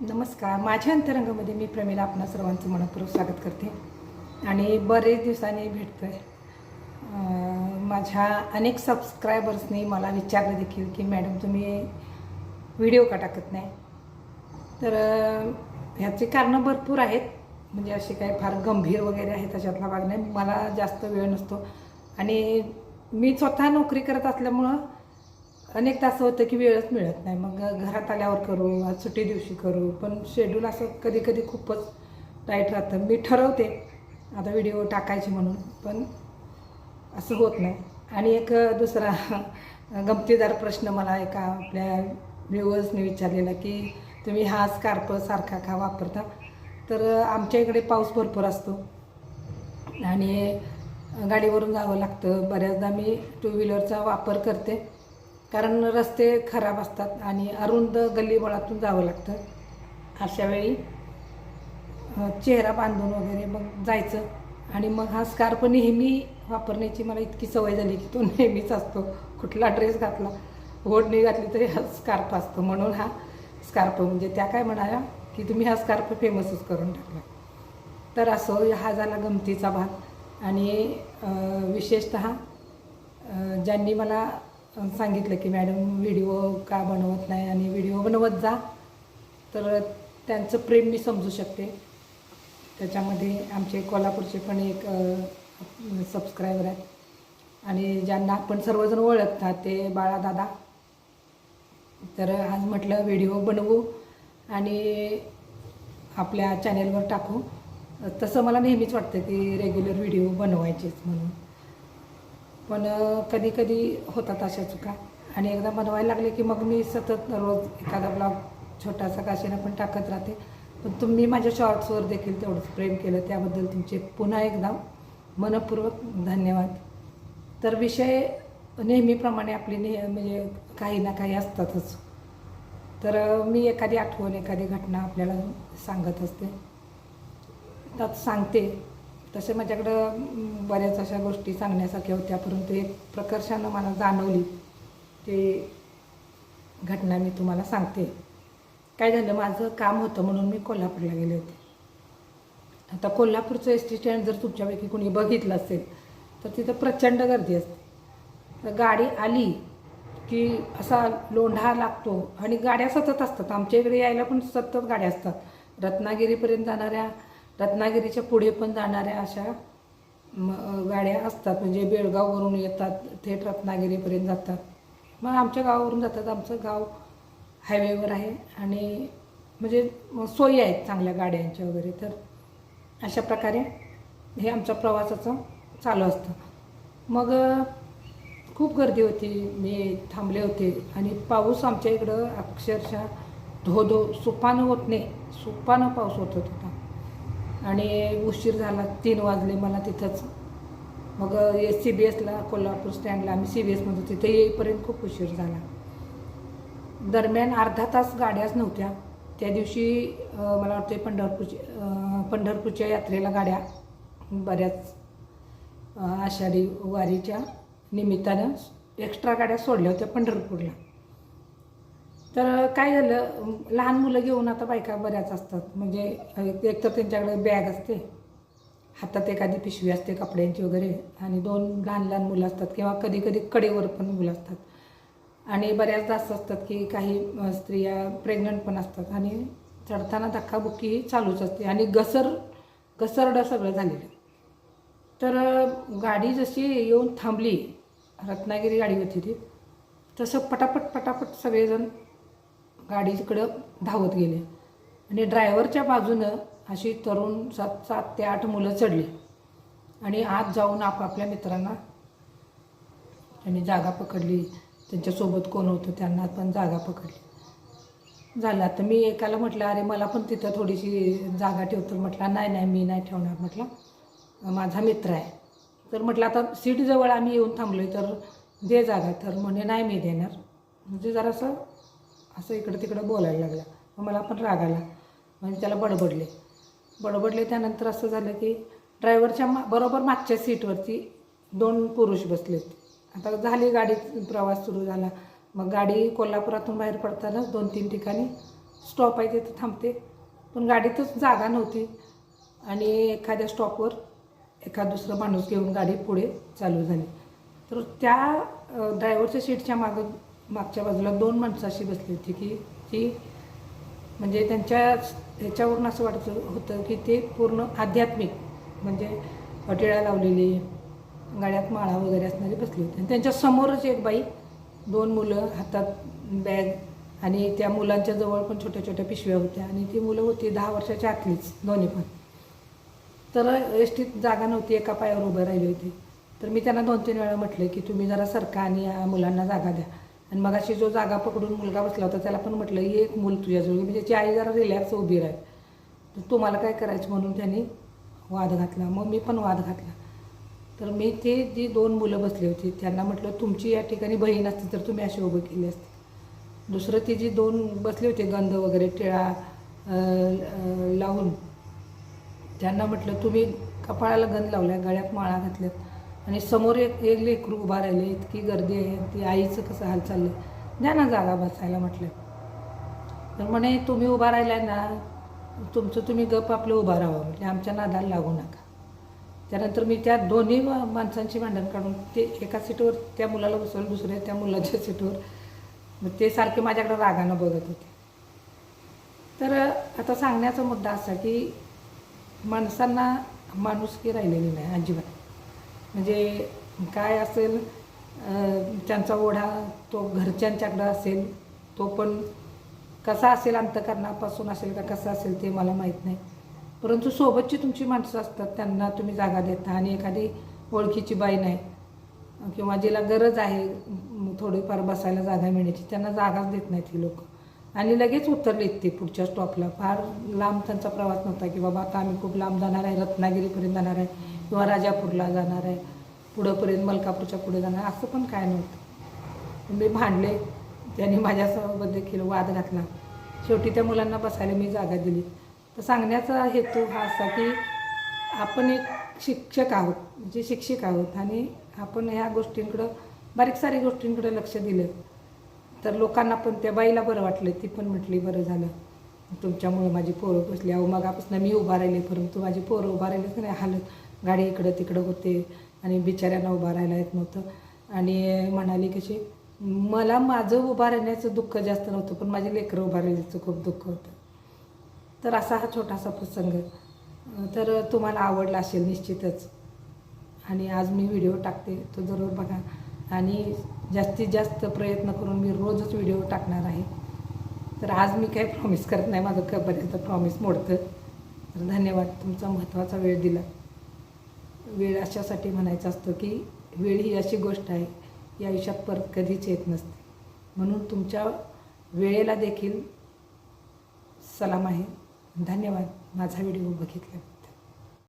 नमस्कार. माझ्या अंतरंगामध्ये मी प्रमिला आपणा सर्वांचं मनपूर्वक स्वागत करते. आणि बरेच दिवसांनी भेटतो आहे माझ्या अनेक सबस्क्रायबर्सनी मला विचारलं देखील की मॅडम तुम्ही व्हिडिओ का टाकत नाही? तर ह्याची कारणं भरपूर आहेत. म्हणजे असे काही फार गंभीर वगैरे आहे त्याच्यातला भाग नाही. मला जास्त वेळ नसतो. आणि मी स्वतः नोकरी करत असल्यामुळं अनेक तास होतं की वेळच मिळत नाही. मग घरात आल्यावर करू आज सुट्टी दिवशी करू. पण शेड्यूल असं कधी कधी खूपच टाईट राहतं. मी ठरवते आता व्हिडिओ टाकायचे म्हणून पण असं होत नाही. आणि एक दुसरा गमतीदार प्रश्न मला एका आपल्या व्ह्युअर्सने विचारलेला की तुम्ही हा स्कार्प सारखा का वापरता? तर आमच्या इकडे पाऊस भरपूर असतो. आणि गाडीवरून जावं लागतं. बऱ्याचदा मी टू व्हीलरचा वापर करते. कारण रस्ते खराब असतात आणि अरुंद गल्लीबळातून जावं लागतं. अशा वेळी चेहरा बांधून वगैरे मग जायचं. आणि मग हा स्कार्फ नेहमी वापरण्याची मला इतकी सवय झाली की तो नेहमीच असतो. कुठला ड्रेस घातला ओढणी घातली तरी हा स्कार्फ असतो. म्हणून हा स्कार्फ म्हणजे त्या काय म्हणाल्या की तुम्ही हा स्कार्फ फेमसच करून टाकला. तर असं हा झाला गमतीचा भाग. आणि विशेषत ज्यांनी मला सांगितलं की मॅडम व्हिडिओ का बनवत नाही आणि व्हिडिओ बनवत जा. तर त्यांचं प्रेम मी समजू शकते. त्याच्यामध्ये आमचे कोल्हापूरचे पण एक सबस्क्रायबर आहेत. आणि ज्यांना आपण सर्वजण ओळखतात ते बाळादादा. तर आज म्हटलं व्हिडिओ बनवू आणि आपल्या चॅनेलवर टाकू. तसं मला नेहमीच वाटतं की रेग्युलर व्हिडिओ बनवायचेच म्हणून. पण कधी कधी होतात अशा चुका. आणि एकदा बनवायला लागले की मग मी सतत रोज एखादा ब्लॉग छोटासा काशीनं पण टाकत राहते. पण तुम्ही माझ्या शॉर्ट्सवर देखील तेवढंच प्रेम केलं त्याबद्दल तुमचे पुन्हा एकदा मनपूर्वक धन्यवाद. तर विषय नेहमीप्रमाणे आपले नेह म्हणजे काही ना काही असतातच. तर मी एखादी आठवण एखादी घटना आपल्याला सांगत असते. त्यात सांगते. तसे माझ्याकडं बऱ्याच अशा गोष्टी सांगण्यासारख्या होत्या परंतु एक प्रकर्षानं मला जाणवली. ते घटना मी तुम्हाला सांगते. काय झालं माझं काम होतं म्हणून मी कोल्हापूरला गेले होते. आता कोल्हापूरचं एस टी स्टँड जर तुमच्यापैकी कोणी बघितलं असेल तर तिथं प्रचंड गर्दी असते. तर गाडी आली की असा लोंढा लागतो आणि गाड्या सतत असतात. आमच्या इकडे यायला पण सतत गाड्या असतात. रत्नागिरीपर्यंत जाणाऱ्या रत्नागिरीच्या पुढे पण जाणाऱ्या अशा म, गाड्या असतात. म्हणजे बेळगाववरून येतात थेट रत्नागिरीपर्यंत जातात. मग आमच्या गावावरून जातात. आमचं गाव हायवेवर आहे आणि म्हणजे सोयी आहेत चांगल्या गाड्यांच्या वगैरे. तर अशा प्रकारे हे आमच्या प्रवासाचं चालू असतं. मग खूप गर्दी होती. मी थांबले होते. आणि पाऊस आमच्या इकडं अक्षरशः धो धो सुपानं होत नाही. सुपानं पाऊस होत होता. आणि उशीर झाला तीन वाजले मला तिथंच. मग एस सी बी एसला कोल्हापूर स्टँडला आम्ही सी बी एसमध्ये तिथे येईपर्यंत खूप उशीर झाला. दरम्यान अर्धा तास गाड्याच नव्हत्या. त्या दिवशी मला वाटते पंढरपूरची पंढरपूरच्या यात्रेला गाड्या बऱ्याच आषाढी वारीच्या निमित्तानं एक्स्ट्रा गाड्या सोडल्या होत्या पंढरपूरला. तर काय झालं लहान मुलं घेऊन आता बायका बऱ्याच असतात. म्हणजे एक तर त्यांच्याकडे बॅग असते हातात एखादी पिशवी असते कपड्यांची वगैरे आणि दोन लहान लहान मुलं असतात किंवा कधी कधी कडेवर पण मुलं असतात. आणि बऱ्याचदा असं असतात की काही स्त्रिया प्रेग्नंट पण असतात आणि चढताना धक्काबुक्की ही चालूच असते. आणि घसर घसरडं सगळं झालेलं तर गाडी जशी येऊन थांबली रत्नागिरी गाडी होती ती तसं पटापट पटापट सगळेजण गाडीकडं धावत गेले. आणि ड्रायव्हरच्या बाजूनं अशी तरुण सात सात ते आठ मुलं चढली. आणि आत जाऊन आपापल्या मित्रांना त्यांनी जागा पकडली. त्यांच्यासोबत कोण होतं त्यांना पण जागा पकडली. झालं. आता मी एकाला म्हटलं अरे मला पण तिथं थोडीशी जागा ठेवतो म्हटलं नाही नाही मी नाही ठेवणार. म्हटलं माझा मित्र आहे. तर म्हटलं आता सीटजवळ आम्ही येऊन थांबलो आहे तर दे जागा. तर म्हणे नाही मी देणार. म्हणजे जरासं असं इकडं तिकडं बोलायला लागला. मग मला पण राग आला. म्हणजे त्याला बडबडले. बडबडले त्यानंतर असं झालं की ड्रायव्हरच्या मा बरोबर मागच्या सीटवरती दोन पुरुष बसलेत. आता झाली गाडी प्रवास सुरू झाला. मग गाडी कोल्हापुरातून बाहेर पडतानाच दोन तीन ठिकाणी स्टॉप आहे तिथं थांबते. पण गाडीतच जागा नव्हती. आणि एखाद्या स्टॉपवर एखाद दुसरं माणूस घेऊन गाडी पुढे चालू झाली. तर त्या ड्रायव्हरच्या सीटच्या मागं मागच्या बाजूला दोन माणसं अशी बसली होती की ती म्हणजे त्यांच्या ह्याच्यावरून असं वाटत होतं की ते पूर्ण आध्यात्मिक म्हणजे हॉटेला लावलेली गाड्यात माळा वगैरे असणारी बसली होती. आणि त्यांच्या समोरच एक बाई दोन मुलं हातात बॅग आणि त्या मुलांच्या जवळ पण छोट्या छोट्या पिशव्या होत्या आणि ती मुलं होती दहा वर्षाच्या आतलीच दोन्ही पण. तर एस टीत जागा नव्हती एका पायावर उभं राहिली होती. तर मी त्यांना दोन तीन वेळा म्हटलं की तुम्ही जरा सरका आणि या मुलांना जागा द्या. आणि मग अशी जो जागा पकडून मुलगा बसला होता त्याला पण म्हटलं ये एक मूल तुझ्याजवळ. म्हणजे त्याची आई जरा रिलॅक्स उभी राहील. तर तुम्हाला काय करायचं म्हणून त्यांनी वाद घातला. मग मी पण वाद घातला. तर मी ते जी दोन मुलं बसली होती त्यांना म्हटलं तुमची या ठिकाणी बहीण असती तर तुम्ही अशी उभी केली असते. दुसरं ती जी दोन बसले होते गंध वगैरे टिळा लावून त्यांना म्हटलं तुम्ही कपाळाला गंध लावल्या गळ्यात माळा घातल्यात. आणि समोर एक एक लेकरू उभा राहिले इतकी गर्दी आहे ती आईचं कसं हाल चाललं द्या ना जागा बसायला म्हटलं. तर म्हणे तुम्ही उभा राहिला ना तुमचं तुम्ही गप आपलं उभा राहावं म्हणजे आमच्या नादाला लागू नका. त्यानंतर मी त्या दोन्ही माणसांची भांडण काढून ते एका सीटवर त्या मुलाला बसवलं दुसऱ्या त्या मुलाच्या सीटवर. मग ते सारखे माझ्याकडे रागानं बघत होते. तर आता सांगण्याचा मुद्दा असा की माणसांना माणुसकी राहिलेली नाही अजिबात. म्हणजे काय असेल त्यांचा ओढा तो घरच्यांच्याकडं असेल तो पण कसा असेल अंतकरणापासून असेल का कसा असेल ते मला माहीत नाही. परंतु सोबतची तुमची माणसं असतात त्यांना तुम्ही जागा देता आणि एखादी ओळखीची बाई नाही किंवा जिला गरज आहे थोडीफार बसायला जागा मिळण्याची त्यांना जागाच देत नाहीत ही लोक. आणि लगेच उतरलेत ते पुढच्या स्टॉपला फार लांब त्यांचा प्रवास नव्हता की बाबा आता आम्ही खूप लांब जाणार आहे रत्नागिरीपर्यंत जाणार आहे. किंवा राजापूरला जाणार आहे पुढंपर्यंत मलकापूरच्या पुढे जाणार असं पण काय नव्हतं. मी भांडले त्यांनी माझ्यासोबत देखील वाद घातला. शेवटी त्या मुलांना बसायला मी जागा दिली. तर सांगण्याचा हेतू हा असा की आपण एक शिक्षक आहोत म्हणजे शिक्षक आहोत आणि आपण ह्या गोष्टींकडं बारीक सारी गोष्टींकडे लक्ष दिलं तर लोकांना पण त्या बाईला बरं वाटलं ती पण म्हटली बरं झालं. तुमच्यामुळे माझी पोरं बसली. अहो मगापासून मी उभा राहिले परंतु माझी पोरं उभा राहिलीच नाही हालत गाडी इकडं तिकडं होते आणि बिचाऱ्यांना उभा राहायला येत नव्हतं. आणि म्हणाली कशी मला माझं उभा राहण्याचं दुःख जास्त नव्हतं पण माझे लेकरं उभा राहण्याचं खूप दुःख होतं. तर असा हा छोटासा प्रसंग. तर तुम्हाला आवडला असेल निश्चितच. आणि आज मी व्हिडिओ टाकते तो जरूर बघा. आणि जास्तीत जास्त प्रयत्न करून मी रोजच व्हिडिओ टाकणार आहे. तर आज मी काही प्रॉमिस करत नाही माझं कपर्यंत प्रॉमिस मोडतं. तर धन्यवाद तुमचा महत्त्वाचा वेळ दिला. वेळ अशासाठी म्हणायचं असतं की वेळ ही अशी गोष्ट आहे या आयुष्यात परत कधीच येत नसते. म्हणून तुमच्या वेळेला देखील सलाम आहे. धन्यवाद. माझा व्हिडिओ बघितला